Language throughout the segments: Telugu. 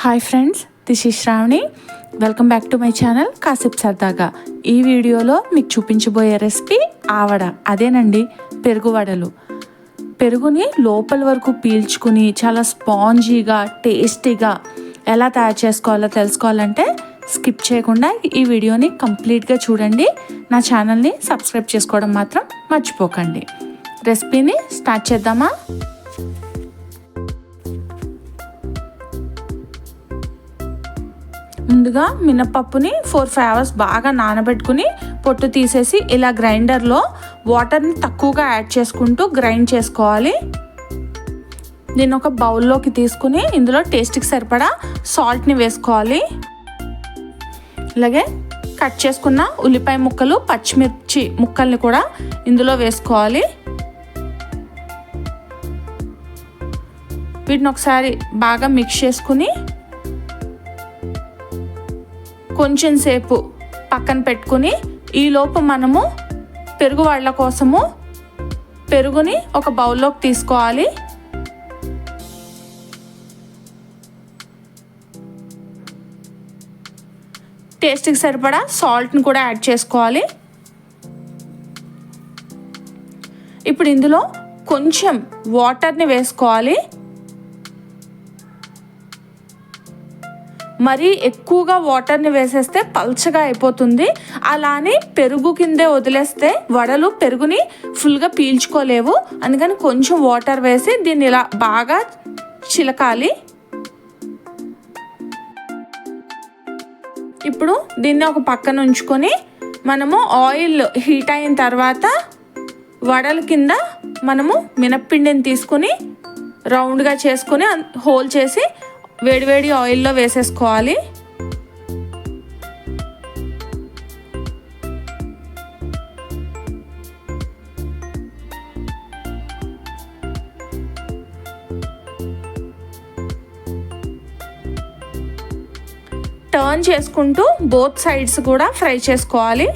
Hi friends this is Shravani welcome back to my channel కాసిప్ సరదాగా ఈ వీడియోలో మీకు చూపించబోయే రెసిపీ ఆవడ. అదేనండి పెరుగు వడలు. పెరుగుని లోపల వరకు పీల్చుకుని చాలా స్పాంజీగా టేస్టీగా ఎలా తయారు చేసుకోవాలో తెలుసుకోవాలంటే స్కిప్ చేయకుండా ఈ వీడియోని కంప్లీట్గా చూడండి. నా ఛానల్ని సబ్స్క్రైబ్ చేసుకోవడం మాత్రం మర్చిపోకండి. రెసిపీని స్టార్ట్ చేద్దామా? ముందుగా మినపప్పుని ఫోర్ ఫైవ్ అవర్స్ బాగా నానబెట్టుకుని పొట్టు తీసేసి ఇలా గ్రైండర్లో వాటర్ని తక్కువగా యాడ్ చేసుకుంటూ గ్రైండ్ చేసుకోవాలి. దీన్ని ఒక బౌల్లోకి తీసుకుని ఇందులో టేస్ట్కి సరిపడా సాల్ట్ని వేసుకోవాలి. అలాగే కట్ చేసుకున్న ఉల్లిపాయ ముక్కలు పచ్చిమిర్చి ముక్కల్ని కూడా ఇందులో వేసుకోవాలి. వీటిని ఒకసారి బాగా మిక్స్ చేసుకుని కొంచెం సేపు పక్కన పెట్టుకుని ఈలోపు మనము పెరుగు వాళ్ళ కోసము పెరుగుని ఒక బౌల్లోకి తీసుకోవాలి. టేస్ట్కి సరిపడా సాల్ట్ని కూడా యాడ్ చేసుకోవాలి. ఇప్పుడు ఇందులో కొంచెం వాటర్ని వేసుకోవాలి. మరీ ఎక్కువగా వాటర్ని వేసేస్తే పల్చగా అయిపోతుంది. అలానే పెరుగు కిందే వదిలేస్తే వడలు పెరుగుని ఫుల్గా పీల్చుకోలేవు. అందుకని కొంచెం వాటర్ వేసి దీన్ని ఇలా బాగా చిలకాలి. ఇప్పుడు దీన్ని ఒక పక్కన ఉంచుకొని మనము ఆయిల్ హీట్ అయిన తర్వాత వడల కింద మనము మినప్పిండిని తీసుకొని రౌండ్గా చేసుకొని హోల్ చేసి వేడివేడి ఆయిల్లో వేసేసుకోవాలి. టర్న్ చేసుకుంటూ బోత్ సైడ్స్ కూడా ఫ్రై చేసుకోవాలి.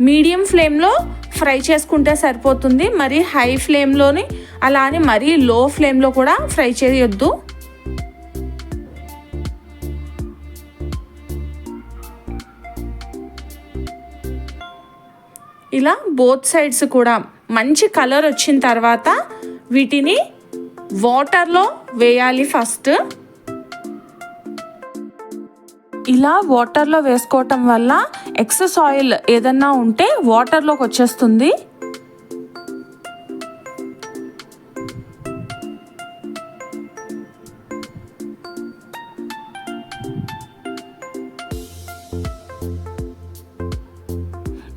మీడియం ఫ్లేమ్లో ఫ్రై చేసుకుంటే సరిపోతుంది. మరి హై ఫ్లేమ్లోని అలా అని మరీ లో ఫ్లేమ్లో కూడా ఫ్రై చేయొద్దు. ఇలా బోత్ సైడ్స్ కూడా మంచి కలర్ వచ్చిన తర్వాత వీటిని వాటర్లో వేయాలి ఫస్ట్. ఇలా వాటర్లో వేసుకోవటం వల్ల ఎక్సెస్ ఆయిల్ ఏదన్నా ఉంటే వాటర్లోకి వచ్చేస్తుంది.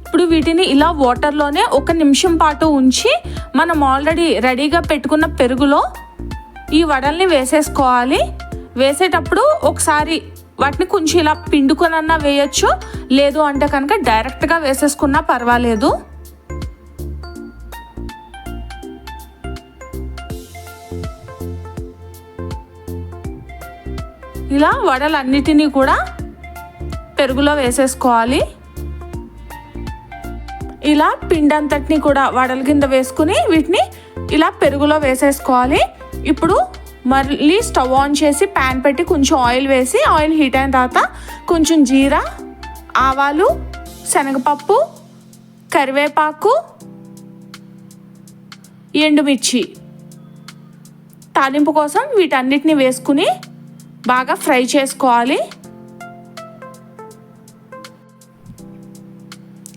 ఇప్పుడు వీటిని ఇలా వాటర్లోనే ఒక నిమిషం పాటు ఉంచి మనం ఆల్రెడీ రెడీగా పెట్టుకున్న పెరుగులో ఈ వడల్ని వేసేసుకోవాలి. వేసేటప్పుడు ఒకసారి వాటిని కొంచెం ఇలా పిండుకొనన్నా వేయచ్చు. లేదు అంటే కనుక డైరెక్ట్గా వేసేసుకున్నా పర్వాలేదు. ఇలా వడలన్నిటినీ కూడా పెరుగులో వేసేసుకోవాలి. ఇలా పిండి అంతటిని కూడా వడల కింద వేసుకుని వీటిని ఇలా పెరుగులో వేసేసుకోవాలి. ఇప్పుడు మళ్ళీ స్టవ్ ఆన్ చేసి ప్యాన్ పెట్టి కొంచెం ఆయిల్ వేసి ఆయిల్ హీట్ అయిన తర్వాత కొంచెం జీరా ఆవాలు శనగపప్పు కరివేపాకు ఎండుమిర్చి. తాలింపు కోసం వీటన్నిటిని వేసుకుని బాగా ఫ్రై చేసుకోవాలి.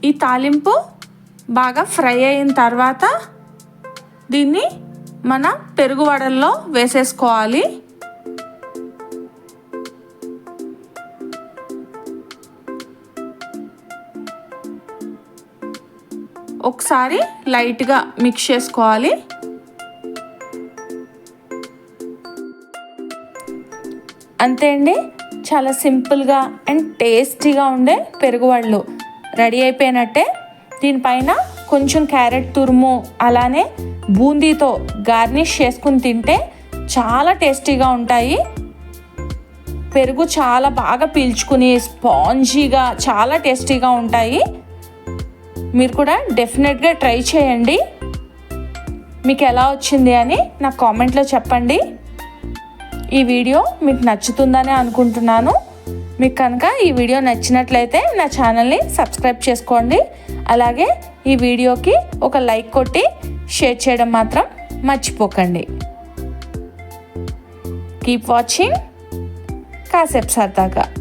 ఈ తాలింపు బాగా ఫ్రై అయిన తర్వాత దీన్ని మన పెరుగు వడల్లో వేసేసుకోవాలి. ఒకసారి లైట్గా మిక్స్ చేసుకోవాలి. అంతే అండి. చాలా సింపుల్గా అండ్ టేస్టీగా ఉండే పెరుగు రెడీ అయిపోయినట్టే. దీనిపైన కొంచెం క్యారెట్ తురుము అలానే బూందీతో గార్నిష్ చేసుకుని తింటే చాలా టేస్టీగా ఉంటాయి. పెరుగు చాలా బాగా పీల్చుకుని స్పాంజీగా చాలా టేస్టీగా ఉంటాయి. మీరు కూడా డెఫినెట్గా ట్రై చేయండి. మీకు ఎలా వచ్చింది అని నాకు కామెంట్లో చెప్పండి. ఈ వీడియో మీకు నచ్చుతుందని అనుకుంటున్నాను. మీకు కనుక ఈ వీడియో నచ్చినట్లయితే నా ఛానల్ని సబ్స్క్రైబ్ చేసుకోండి. అలాగే ఈ వీడియోకి ఒక లైక్ కొట్టి షేర్ చేయడం మాత్రం మర్చిపోకండి. కీప్ వాచింగ్ కాసేపు సరదాగా.